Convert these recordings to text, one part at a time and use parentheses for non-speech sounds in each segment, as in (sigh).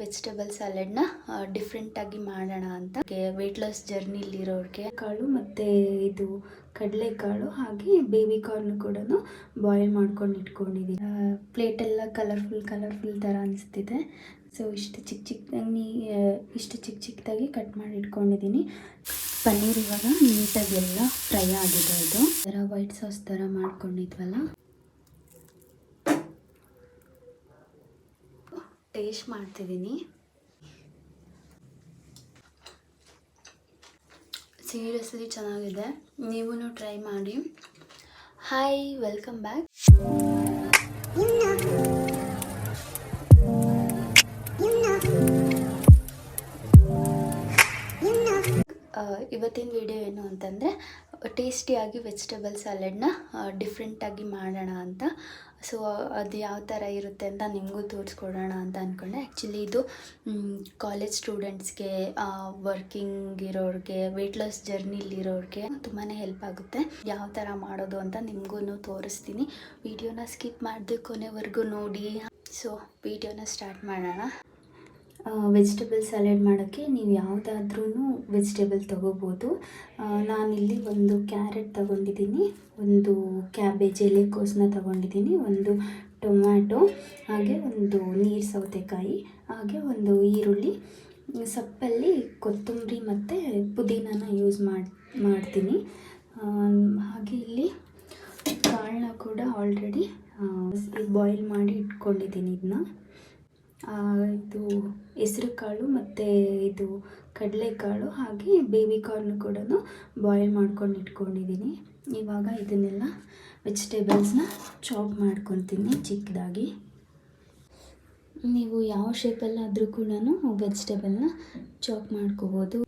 Vegetable ಸ್ಯಾಲೆಡ್ನ ಡಿಫ್ರೆಂಟಾಗಿ ಮಾಡೋಣ ಅಂತ. ವೆಯ್ಟ್ ಲಾಸ್ ಜರ್ನಿಲಿರೋರಿಗೆ ಕಾಳು ಮತ್ತು ಇದು ಕಡಲೆಕಾಳು, ಹಾಗೆ ಬೇಬಿ ಕಾರ್ನ್ ಕೂಡ ಬಾಯ್ಲ್ ಮಾಡ್ಕೊಂಡು ಇಟ್ಕೊಂಡಿದ್ದೀನಿ ಪ್ಲೇಟೆಲ್ಲ ಕಲರ್ಫುಲ್ ಕಲರ್ಫುಲ್ ಥರ ಅನಿಸ್ತಿದೆ. ಸೊ ಇಷ್ಟು ಚಿಕ್ಕ ಚಿಕ್ಕದಾಗಿ ಇಷ್ಟು ಚಿಕ್ಕ ಚಿಕ್ಕದಾಗಿ ಕಟ್ ಮಾಡಿ ಇಟ್ಕೊಂಡಿದ್ದೀನಿ ಪನ್ನೀರ್ ಇವಾಗ ನೀಟಾಗಿ ಎಲ್ಲ ಫ್ರೈ ಆಗಿದೆ ಇದು ಥರ ವೈಟ್ ಸಾಸ್ ಥರ ಮಾಡ್ಕೊಂಡಿದ್ವಲ್ಲ. ಟೇಸ್ಟ್ ಮಾಡ್ತಿದ್ದೀನಿ. ಸೀರಿಯಸ್ಲಿ ಚೆನ್ನಾಗಿದೆ. ನೀವು ಟ್ರೈ ಮಾಡಿ. ಹಾಯ್ ವೆಲ್ಕಮ್ ಬ್ಯಾಕ್ ಇವತ್ತಿನ ವಿಡಿಯೋ ಏನು ಅಂತಂದರೆ ಟೇಸ್ಟಿಯಾಗಿ ವೆಜಿಟೇಬಲ್ ಸ್ಯಾಲೆಡ್ನ ಡಿಫ್ರೆಂಟಾಗಿ ಮಾಡೋಣ ಅಂತ. ಸೊ ಅದು ಯಾವ ಥರ ಇರುತ್ತೆ ಅಂತ ನಿಮಗೂ ತೋರಿಸ್ಕೊಡೋಣ ಅಂತ ಅಂದ್ಕೊಂಡೆ ಆ್ಯಕ್ಚುಲಿ ಇದು ಕಾಲೇಜ್ ಸ್ಟೂಡೆಂಟ್ಸ್ಗೆ ವರ್ಕಿಂಗ್ ಇರೋರಿಗೆ ವೆಯ್ಟ್ ಲಾಸ್ ಜರ್ನಿಲಿರೋರಿಗೆ ತುಂಬಾ ಹೆಲ್ಪ್ ಆಗುತ್ತೆ. ಯಾವ ಥರ ಮಾಡೋದು ಅಂತ ನಿಮಗೂ ತೋರಿಸ್ತೀನಿ. ವಿಡಿಯೋನ ಸ್ಕಿಪ್ ಮಾಡಿದೆ ಕೊನೆವರೆಗೂ ನೋಡಿ. ಸೊ ವಿಡಿಯೋನ ಸ್ಟಾರ್ಟ್ ಮಾಡೋಣ. ವೆಜಿಟೇಬಲ್ ಸ್ಯಾಲೆಡ್ ಮಾಡೋಕ್ಕೆ ನೀವು ಯಾವುದಾದ್ರೂ ವೆಜಿಟೇಬಲ್ ತೊಗೋಬೋದು. ನಾನಿಲ್ಲಿ ಒಂದು ಕ್ಯಾರೆಟ್ ತೊಗೊಂಡಿದ್ದೀನಿ, ಒಂದು ಕ್ಯಾಬೇಜ್ ಎಲೆಕೋಸನ್ನ ತೊಗೊಂಡಿದ್ದೀನಿ, ಒಂದು ಟೊಮ್ಯಾಟೊ, ಹಾಗೆ ಒಂದು ನೀರು ಸೌತೆಕಾಯಿ, ಹಾಗೆ ಒಂದು ಈರುಳ್ಳಿ, ಸೊಪ್ಪಲ್ಲಿ ಕೊತ್ತಂಬರಿ ಮತ್ತು ಪುದೀನನ ಯೂಸ್ ಮಾಡಿ, ಮಾಡ್ತೀನಿ. ಹಾಗೆ ಇಲ್ಲಿ ಕಾಳನ್ನ ಕೂಡ ಆಲ್ರೆಡಿ ಬಾಯ್ಲ್ ಮಾಡಿ ಇಟ್ಕೊಂಡಿದ್ದೀನಿ ಇದನ್ನ ಇದು ಹೆಸ್ರು ಕಾಳು ಮತ್ತು ಇದು ಕಡಲೆಕಾಳು ಹಾಗೆ ಬೇಬಿ ಕಾರ್ನ್ ಕೂಡ ಬಾಯ್ಲ್ ಮಾಡ್ಕೊಂಡು ಇಟ್ಕೊಂಡಿದ್ದೀನಿ. ಇವಾಗ ಇದನ್ನೆಲ್ಲ ವೆಜಿಟೇಬಲ್ಸ್ನ ಚಾಪ್ ಮಾಡ್ಕೊತೀನಿ ಚಿಕ್ಕದಾಗಿ. ನೀವು ಯಾವ ಶೇಪಲ್ಲಾದರೂ ಕೂಡ ವೆಜಿಟೇಬಲ್ನ ಚಾಪ್ ಮಾಡ್ಕೋಬೋದು.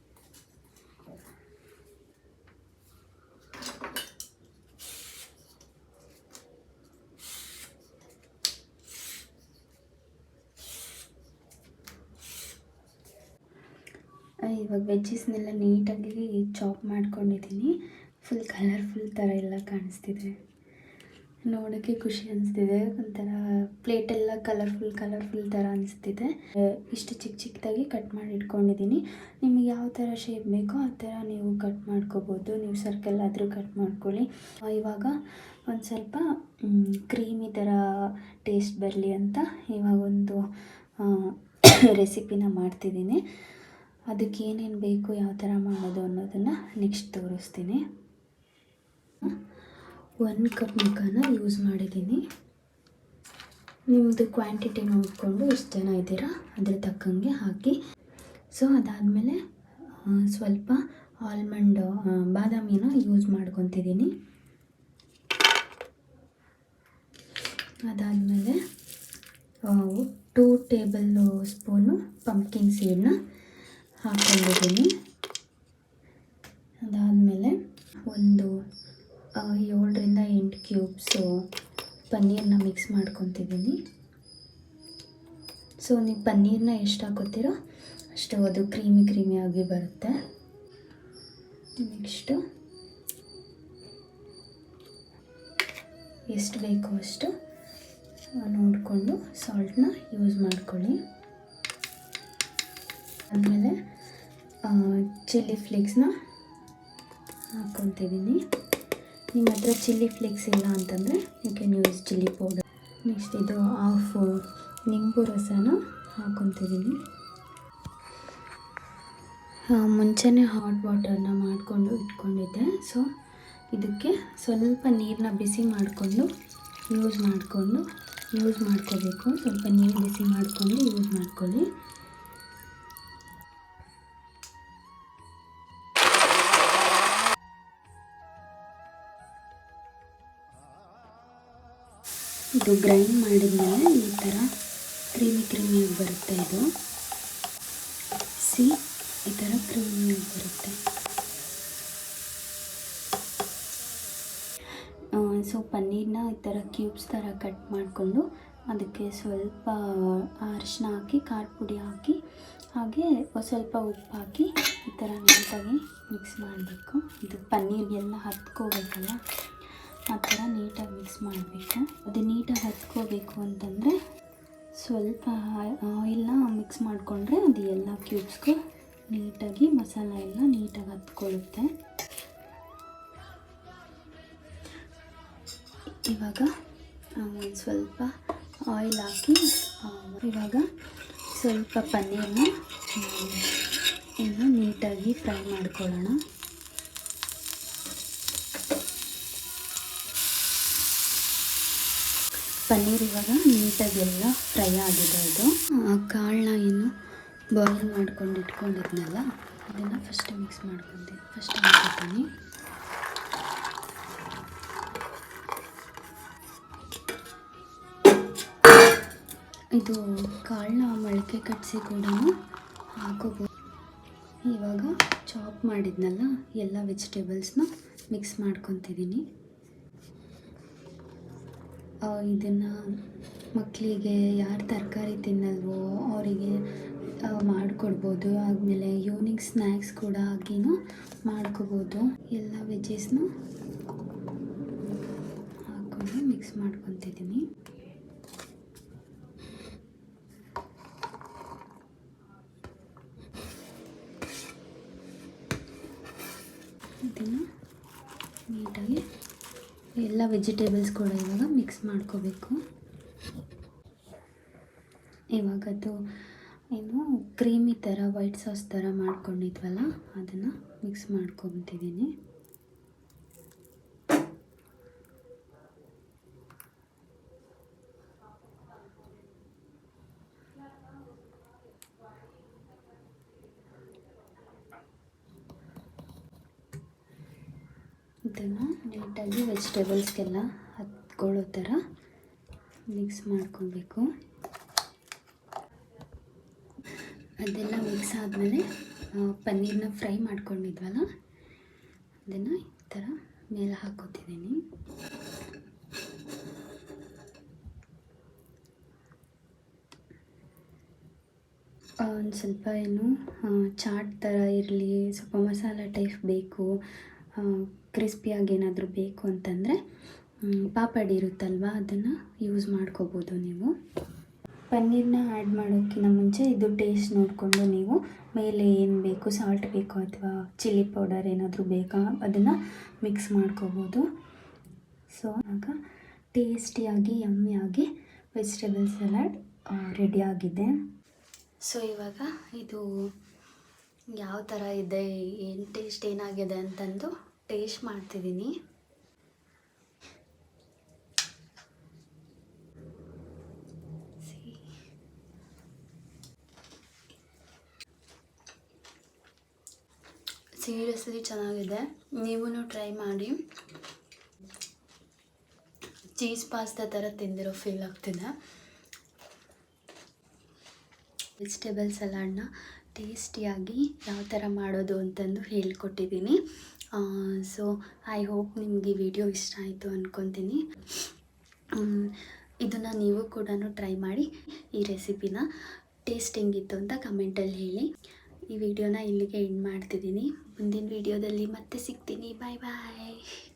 ಇವಾಗ ವೆಜ್ಜಸ್ನೆಲ್ಲ ನೀಟಾಗಿ ಚಾಪ್ ಮಾಡ್ಕೊಂಡಿದ್ದೀನಿ. ಫುಲ್ ಕಲರ್ಫುಲ್ ಥರ ಎಲ್ಲ ಕಾಣಿಸ್ತಿದೆ. ನೋಡೋಕ್ಕೆ ಖುಷಿ ಅನಿಸ್ತಿದೆ. ಒಂಥರ ಪ್ಲೇಟೆಲ್ಲ ಕಲರ್ಫುಲ್ ಕಲರ್ಫುಲ್ ಥರ ಅನಿಸ್ತಿದೆ. ಇಷ್ಟು ಚಿಕ್ಕ ಚಿಕ್ಕದಾಗಿ ಕಟ್ ಮಾಡಿ ಇಟ್ಕೊಂಡಿದ್ದೀನಿ. ನಿಮಗೆ ಯಾವ ಥರ ಶೇಪ್ ಬೇಕೋ ಆ ಥರ ನೀವು ಕಟ್ ಮಾಡ್ಕೋಬೋದು. ನೀವು ಸರ್ಕಲ್ ಆದರೂ ಕಟ್ ಮಾಡ್ಕೊಳ್ಳಿ. ಇವಾಗ ಒಂದು ಸ್ವಲ್ಪ ಕ್ರೀಮಿ ಥರ ಟೇಸ್ಟ್ ಬರಲಿ ಅಂತ ಇವಾಗ ಒಂದು ರೆಸಿಪಿನ (coughs) ಮಾಡ್ತಿದ್ದೀನಿ. ಅದಕ್ಕೆ ಏನೇನು ಬೇಕು ಯಾವ ಥರ ಮಾಡೋದು ಅನ್ನೋದನ್ನು ನೆಕ್ಸ್ಟ್ ತೋರಿಸ್ತೀನಿ. ಒಂದು ಕಪ್ ಮುಖನ ಯೂಸ್ ಮಾಡಿದ್ದೀನಿ. ನಿಮ್ಮದು ಕ್ವಾಂಟಿಟಿ ನೋಡಿಕೊಂಡು ಎಷ್ಟು ಜನ ಇದ್ದೀರಾ ಅದ್ರ ತಕ್ಕಂಗೆ ಹಾಕಿ. ಸೊ ಅದಾದಮೇಲೆ ಸ್ವಲ್ಪ ಆಲ್ಮಂಡ್ ಬಾದಾಮಿನ ಯೂಸ್ ಮಾಡ್ಕೊತಿದ್ದೀನಿ. ಅದಾದಮೇಲೆ ಟೂ ಟೇಬಲ್ ಸ್ಪೂನು ಪಂಪ್ಕಿನ್ ಸೀಡನ್ನ ಹಾಕ್ಕೊಂಡಿದ್ದೀನಿ. ಅದಾದಮೇಲೆ ಒಂದು ಏಳರಿಂದ ಎಂಟು ಕ್ಯೂಬ್ಸು ಪನ್ನೀರನ್ನ ಮಿಕ್ಸ್ ಮಾಡ್ಕೊತಿದ್ದೀನಿ. ಸೊ ನೀವು ಪನ್ನೀರನ್ನ ಎಷ್ಟು ಹಾಕೋತೀರೋ ಅಷ್ಟು ಅದು ಕ್ರೀಮಿ ಕ್ರೀಮಿಯಾಗಿ ಬರುತ್ತೆ. ನೆಕ್ಸ್ಟು ಎಷ್ಟು ಬೇಕೋ ಅಷ್ಟು ನೋಡಿಕೊಂಡು ಸಾಲ್ಟನ್ನ ಯೂಸ್ ಮಾಡ್ಕೊಳ್ಳಿ. ಆಮೇಲೆ ಚಿಲ್ಲಿ ಫ್ಲೇಕ್ಸ್ನ ಹಾಕ್ಕೊತಿದ್ದೀನಿ ನಿಮ್ಮ ಹತ್ರ ಚಿಲ್ಲಿ ಫ್ಲೇಕ್ಸ್ ಇಲ್ಲ ಅಂತಂದರೆ you can use chilli powder next ಇದು ಹಾಫ್ ನಿಂಬು ರಸನ ಹಾಕ್ಕೊತಿದ್ದೀನಿ ಮುಂಚೆನೇ ಹಾಟ್ ವಾಟರ್ನ ಮಾಡಿಕೊಂಡು ಇಟ್ಕೊಂಡಿದ್ದೆ. ಸೊ ಇದಕ್ಕೆ ಸ್ವಲ್ಪ ನೀರನ್ನ ಬಿಸಿ ಮಾಡಿಕೊಂಡು ಯೂಸ್ ಮಾಡಿಕೊಂಡು ಯೂಸ್ ಮಾಡ್ಕೋಬೇಕು. ಸ್ವಲ್ಪ ನೀರು ಬಿಸಿ ಮಾಡಿಕೊಂಡು ಯೂಸ್ ಮಾಡ್ಕೊಳ್ಳಿ. ಇದು ಗ್ರೈಂಡ್ ಮಾಡಿದ್ಮೇಲೆ ಈ ಥರ ಕ್ರೀಮಿ ಕ್ರೀಮಿಯಾಗಿ ಬರುತ್ತೆ ಇದು. ಸಿ ಈ ಥರ ಕ್ರೀಮಿಯಾಗಿ ಬರುತ್ತೆ. ಸೊ ಪನ್ನೀರನ್ನ ಈ ಥರ ಕ್ಯೂಬ್ಸ್ ಥರ ಕಟ್ ಮಾಡಿಕೊಂಡು ಅದಕ್ಕೆ ಸ್ವಲ್ಪ ಅರಿಶಿನ ಹಾಕಿ, ಖಾರ ಪುಡಿ ಹಾಕಿ, ಹಾಗೆ ಸ್ವಲ್ಪ ಉಪ್ಪು ಹಾಕಿ ಈ ಥರ ನೀಟಾಗಿ ಮಿಕ್ಸ್ ಮಾಡಬೇಕು. ಇದು ಪನ್ನೀರ್ಗೆಲ್ಲ ಹತ್ಕೋಬೇಕಲ್ಲ. ಆ ಥರ ನೀಟಾಗಿ ಮಿಕ್ಸ್ ಮಾಡಬೇಕು ಅದು ನೀಟಾಗಿ ಹತ್ಕೋಬೇಕು ಅಂತಂದರೆ ಸ್ವಲ್ಪ ಆಯಿಲ್ನ ಮಿಕ್ಸ್ ಮಾಡಿಕೊಂಡ್ರೆ ಅದು ಎಲ್ಲ ಕ್ಯೂಬ್ಸ್ಗೂ ನೀಟಾಗಿ ಮಸಾಲ ಎಲ್ಲ ನೀಟಾಗಿ ಹತ್ಕೊಳ್ಳುತ್ತೆ. ಇವಾಗ ಒಂದು ಸ್ವಲ್ಪ ಆಯಿಲ್ ಹಾಕಿ ಇವಾಗ ಸ್ವಲ್ಪ ಪನ್ನೀರನ್ನ ಇನ್ನು ನೀಟಾಗಿ ಫ್ರೈ ಮಾಡ್ಕೊಳ್ಳೋಣ. ಪನ್ನೀರ್ ಇವಾಗ ನೀಟಾಗಿ ಎಲ್ಲ ಫ್ರೈ ಆಗಿದೆ ಇದು ಕಾಳನ್ನ ಏನು ಬಾಯ್ಲ್ ಮಾಡ್ಕೊಂಡು ಇಟ್ಕೊಂಡಿದ್ನಲ್ಲ, ಅದನ್ನು ಫಸ್ಟ್ ಮಿಕ್ಸ್ ಮಾಡ್ಕೊಂಡೆ. ಫಸ್ಟ್ ಹಾಕ್ತೀನಿ ಇದು ಕಾಳನ್ನ ಮೊಳಕೆ ಕಟ್ಟಿಸಿ ಕೂಡ ಹಾಕೋಬೋದು. ಇವಾಗ ಚಾಪ್ ಮಾಡಿದ್ನಲ್ಲ, ಎಲ್ಲ ವೆಜಿಟೇಬಲ್ಸ್ನ ಮಿಕ್ಸ್ ಮಾಡ್ಕೊತಿದ್ದೀನಿ. ಇದನ್ನು ಮಕ್ಕಳಿಗೆ ಯಾರು ತರಕಾರಿ ತಿನ್ನಲ್ವೋ ಅವರಿಗೆ ಮಾಡಿಕೊಡ್ಬೋದು. ಆದಮೇಲೆ ಈವ್ನಿಂಗ್ ಸ್ನ್ಯಾಕ್ಸ್ ಕೂಡ ಆಗಿನೂ ಮಾಡ್ಕೋಬೋದು. ಎಲ್ಲ ವೆಜ್ಜಸ್ನು ಹಾಕೊಂಡು ಮಿಕ್ಸ್ ಮಾಡ್ಕೊತಿದ್ದೀನಿ ಇದನ್ನು ನೀಟಾಗಿ ಎಲ್ಲ ವೆಜಿಟೇಬಲ್ಸ್ ಕೂಡ ಇವಾಗ ಮಿಕ್ಸ್ ಮಾಡ್ಕೋಬೇಕು. ಇವಾಗದು ಏನು ಕ್ರೀಮಿ ಥರ ವೈಟ್ ಸಾಸ್ ಥರ ಮಾಡ್ಕೊಂಡಿದ್ವಲ್ಲ, ಅದನ್ನು ಮಿಕ್ಸ್ ಮಾಡ್ಕೊತಿದ್ದೀನಿ. ಇದನ್ನು ನೀಟಾಗಿ ವೆಜಿಟೇಬಲ್ಸ್ಗೆಲ್ಲ ಹತ್ಕೊಳ್ಳೋ ಥರ ಮಿಕ್ಸ್ ಮಾಡ್ಕೊಬೇಕು. ಅದೆಲ್ಲ ಮಿಕ್ಸ್ ಆದಮೇಲೆ ಪನ್ನೀರನ್ನ ಫ್ರೈ ಮಾಡ್ಕೊಂಡಿದ್ವಲ್ಲ, ಅದನ್ನು ಈ ಥರ ಮೇಲೆ ಹಾಕೋತಿದ್ದೀನಿ ಒಂದು ಸ್ವಲ್ಪ ಏನು ಚಾಟ್ ಥರ ಇರಲಿ, ಸ್ವಲ್ಪ ಮಸಾಲ ಟೈಪ್ ಬೇಕು ಕ್ರಿಸ್ಪಿಯಾಗಿ ಏನಾದರೂ ಬೇಕು ಅಂತಂದರೆ ಪಾಪಡ್ ಇರುತ್ತಲ್ವ ಅದನ್ನು ಯೂಸ್ ಮಾಡ್ಕೋಬೋದು ನೀವು. ಪನ್ನೀರ್ನ ಆ್ಯಡ್ ಮಾಡೋಕ್ಕಿಂತ ಮುಂಚೆ ಇದು ಟೇಸ್ಟ್ ನೋಡಿಕೊಂಡು ನೀವು ಮೇಲೆ ಏನು ಬೇಕು ಸಾಲ್ಟ್ ಬೇಕು ಅಥವಾ ಚಿಲ್ಲಿ ಪೌಡರ್ ಏನಾದರೂ ಬೇಕಾ ಅದನ್ನು ಮಿಕ್ಸ್ ಮಾಡ್ಕೋಬೋದು. ಸೊ ಆಗ ಟೇಸ್ಟಿಯಾಗಿ ಯಮ್ಮಿಯಾಗಿ ವೆಜಿಟೇಬಲ್ ಸಲಾಡ್ ರೆಡಿ ಆಗಿದೆ. ಸೊ ಇವಾಗ ಇದು ಯಾವ ಥರ ಇದೆ, ಏನು ಟೇಸ್ಟ್ ಏನಾಗಿದೆ ಅಂತಂದು ಟೇಸ್ಟ್ ಮಾಡ್ತಿದ್ದೀನಿ. ಸೀರಿಯಸ್ಲಿ ಚೆನ್ನಾಗಿದೆ. ನೀವು ಟ್ರೈ ಮಾಡಿ. ಚೀಸ್ ಪಾಸ್ತಾ ಥರ ತಿಂದಿರೋ ಫೀಲ್ ಆಗ್ತಿದೆ. ವೆಜಿಟೇಬಲ್ ಸಲಾಡ್ನ ಟೇಸ್ಟಿಯಾಗಿ ಯಾವ ಥರ ಮಾಡೋದು ಅಂತಂದು ಹೇಳ್ಕೊಟ್ಟಿದ್ದೀನಿ. ಸೊ ಐ ಹೋಪ್ ನಿಮಗೆ ಈ ವಿಡಿಯೋ ಇಷ್ಟ ಆಯಿತು ಅಂದ್ಕೊತೀನಿ ಇದನ್ನು ನೀವು ಕೂಡ ಟ್ರೈ ಮಾಡಿ ಈ ರೆಸಿಪಿನ ಟೇಸ್ಟ್ ಹೆಂಗಿತ್ತು ಅಂತ ಕಮೆಂಟಲ್ಲಿ ಹೇಳಿ. ಈ ವಿಡಿಯೋನ ಇಲ್ಲಿಗೆ ಎಂಡ್ ಮಾಡ್ತಿದ್ದೀನಿ. ಮುಂದಿನ ವಿಡಿಯೋದಲ್ಲಿ ಮತ್ತೆ ಸಿಗ್ತೀನಿ. ಬಾಯ್ ಬಾಯ್